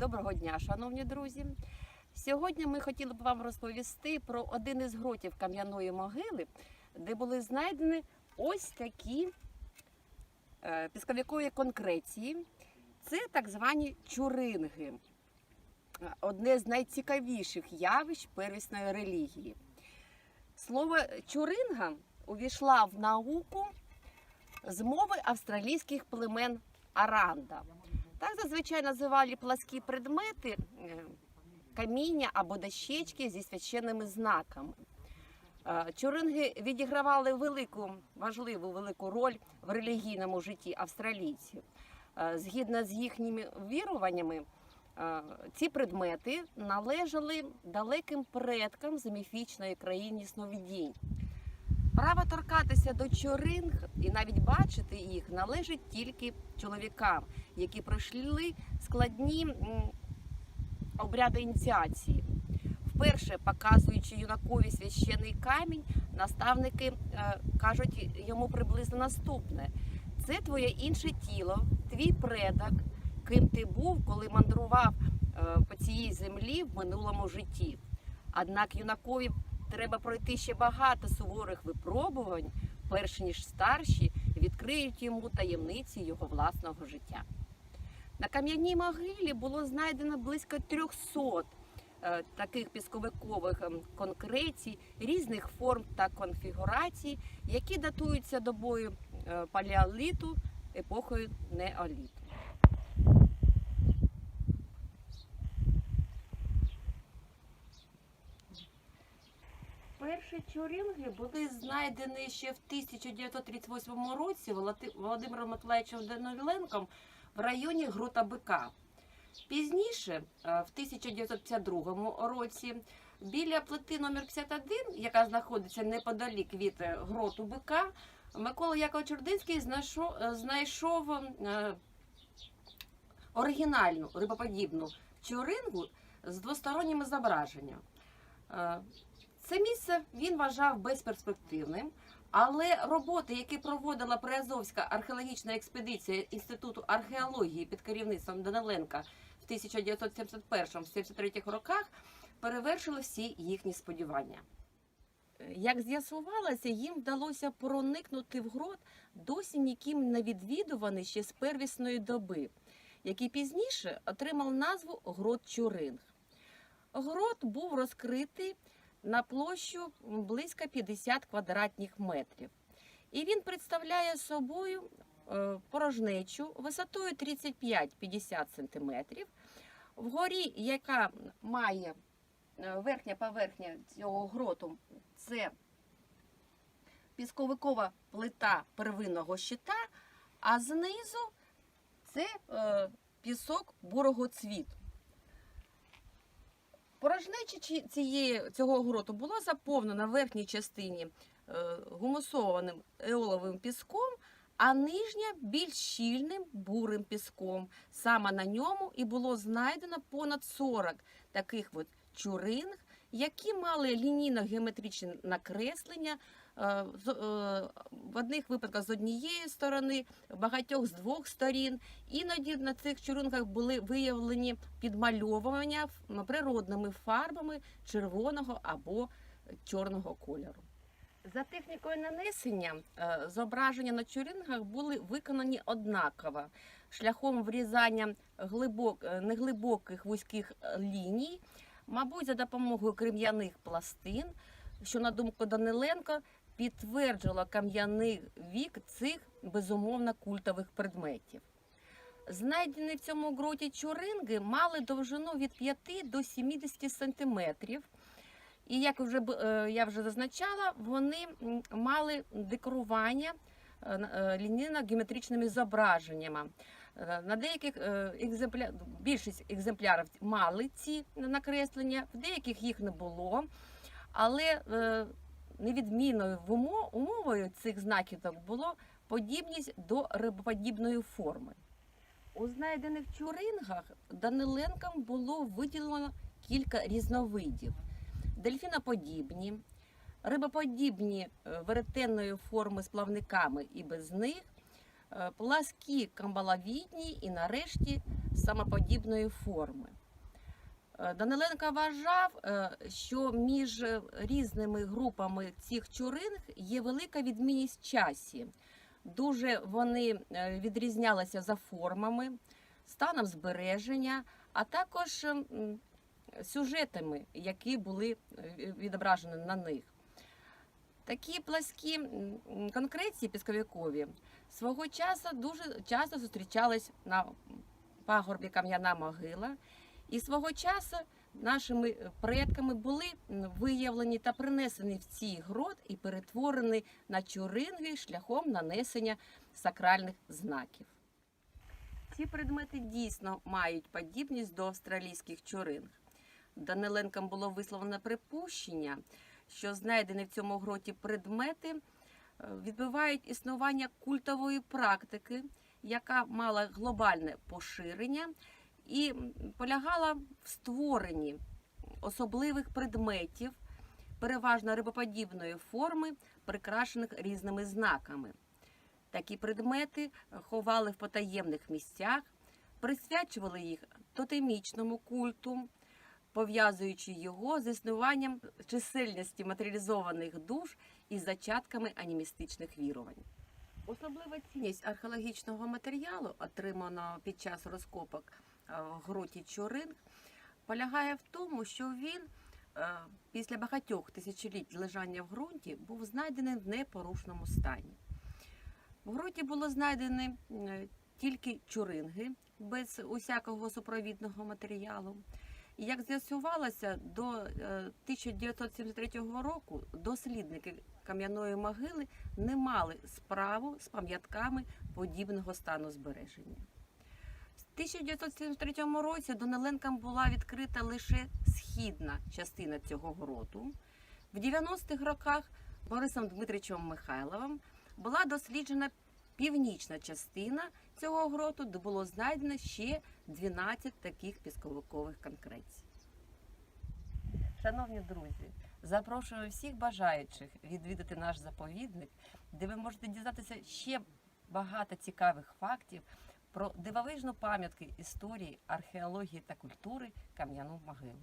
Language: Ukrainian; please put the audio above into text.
Доброго дня, шановні друзі. Сьогодні ми хотіли б вам розповісти про один із гротів кам'яної могили, де були знайдені ось такі е, пісковікові конкреції. Це так звані чуринги, одне з найцікавіших явищ первісної релігії. Слово чуринга увійшла в науку з мови австралійських племен Аранда. Так зазвичай називали пласкі предмети е, каміння або дощечки зі священними знаками. Е, Чуринги відігравали велику, важливу велику роль в релігійному житті австралійців. Е, Згідно з їхніми віруваннями, ці предмети належали далеким предкам з міфічної країни сновидінь. Право торкатися до чоринг і навіть бачити їх належить тільки чоловікам, які пройшли складні обряди ініціації. Вперше показуючи юнакові священий камінь, наставники е, кажуть йому приблизно наступне: це твоє інше тіло, твій предок, ким ти був, коли мандрував е, по цій землі в минулому житті. Однак юнакові треба пройти ще багато суворих випробувань, перш ніж старші відкриють йому таємниці його власного життя. На кам'яній могилі було знайдено близько 300 е, таких пісковикових ем, конкрецій різних форм та конфігурацій, які датуються добою е, палеоліту епохою неоліту. Перші чурінги були знайдені ще в 1938 році Володимиром Миколаївичем Даниленком в районі Грота Бика. Пізніше, е, в 1952 році, біля плити номер 51, яка знаходиться неподалік від е, гроту Бика, Микола Якович Чординський знайшов, е, оригінальну рибоподібну чурингу з двосторонніми зображенням. Це місце він вважав безперспективним, але роботи, які проводила Приазовська археологічна експедиція Інституту археології під керівництвом Даниленка в 1971-73 роках, перевершили всі їхні сподівання. Як з'ясувалося, їм вдалося проникнути в грот досі ніким не відвідуваний ще з первісної доби, який пізніше отримав назву Грот Чуринг. Грот був розкритий на площу близько 50 квадратних метрів. І він представляє собою е, порожнечу висотою 35-50 сантиметрів, вгорі, яка має е, верхня поверхня цього гроту, це пісковикова плита первинного щита, а знизу це е, пісок бурого цвіту. Порожнечі ці- цієї, цього гроту була заповнена в верхній частині е, гумусованим еоловим піском, а нижня більш щільним бурим піском. Саме на ньому і було знайдено понад 40 таких от чуринг, які мали лінійно-геометричне накреслення. е, е, В одних випадках з однієї сторони, в багатьох з двох сторін. Іноді на цих чурингах були виявлені підмальовування природними фарбами червоного або чорного кольору. За технікою нанесення е, зображення на чурингах були виконані однаково шляхом врізання глибок, неглибоких вузьких ліній, мабуть, за допомогою крем'яних пластин, що, на думку Даниленка, підтверджувало кам'яний вік цих безумовно культових предметів. Знайдені в цьому гроті чуринги мали довжину від 5 до 70 сантиметрів. І як вже е, я вже зазначала, вони мали декорування е, е, лінійно-геометричними зображеннями. Е, На деяких е, екземпля... більшість екземплярів мали ці накреслення, в деяких їх не було. Але е, невідмінною умовою цих знаків було подібність до рибоподібної форми. У знайдених чурингах Даниленком було виділено кілька різновидів: дельфіноподібні, рибоподібні веретенної форми з плавниками і без них, пласкі камбаловідні і нарешті самоподібної форми. Е, Даниленко вважав, е, що між різними групами цих чуринг є велика відмінність часі. Дуже вони е, відрізнялися за формами, станом збереження, а також сюжетами, які були відображені на них. Такі пласкі конкреції пісковікові свого часу дуже часто зустрічались на пагорбі кам'яна могила, і свого часу нашими предками були виявлені та принесені в цей грот і перетворені на чуринги шляхом нанесення сакральних знаків. Ці предмети дійсно мають подібність до австралійських чуринг. Даниленком було висловлено припущення, що знайдені в цьому гроті предмети е, відбивають існування культової практики, яка мала глобальне поширення і полягала в створенні особливих предметів, переважно рибоподібної форми, прикрашених різними знаками. Такі предмети ховали в потаємних місцях, присвячували їх тотемічному культу, пов'язуючи його з існуванням чисельності матеріалізованих душ і зачатками анімістичних вірувань. Особлива цінність археологічного матеріалу, отриманого під час розкопок е, в гроті Чоринг, полягає в тому, що він е, після багатьох тисячоліть лежання в ґрунті був знайдений в непорушному стані. В гроті було знайдені е, тільки чуринги без усякого супровідного матеріалу. І як з'ясувалося, до е, 1973 року дослідники кам'яної могили не мали справу з пам'ятками подібного стану збереження. В 1973 році Дониленкам була відкрита лише східна частина цього гроту. В 90-х роках Борисом Дмитричем Михайловим була досліджена північна частина цього гроту, було знайдено ще 12 таких пісковикових конкрецій. Шановні друзі, запрошую всіх бажаючих відвідати наш заповідник, де ви можете дізнатися ще багато цікавих фактів про дивовижну пам'ятки історії, археології та культури кам'яну могилу.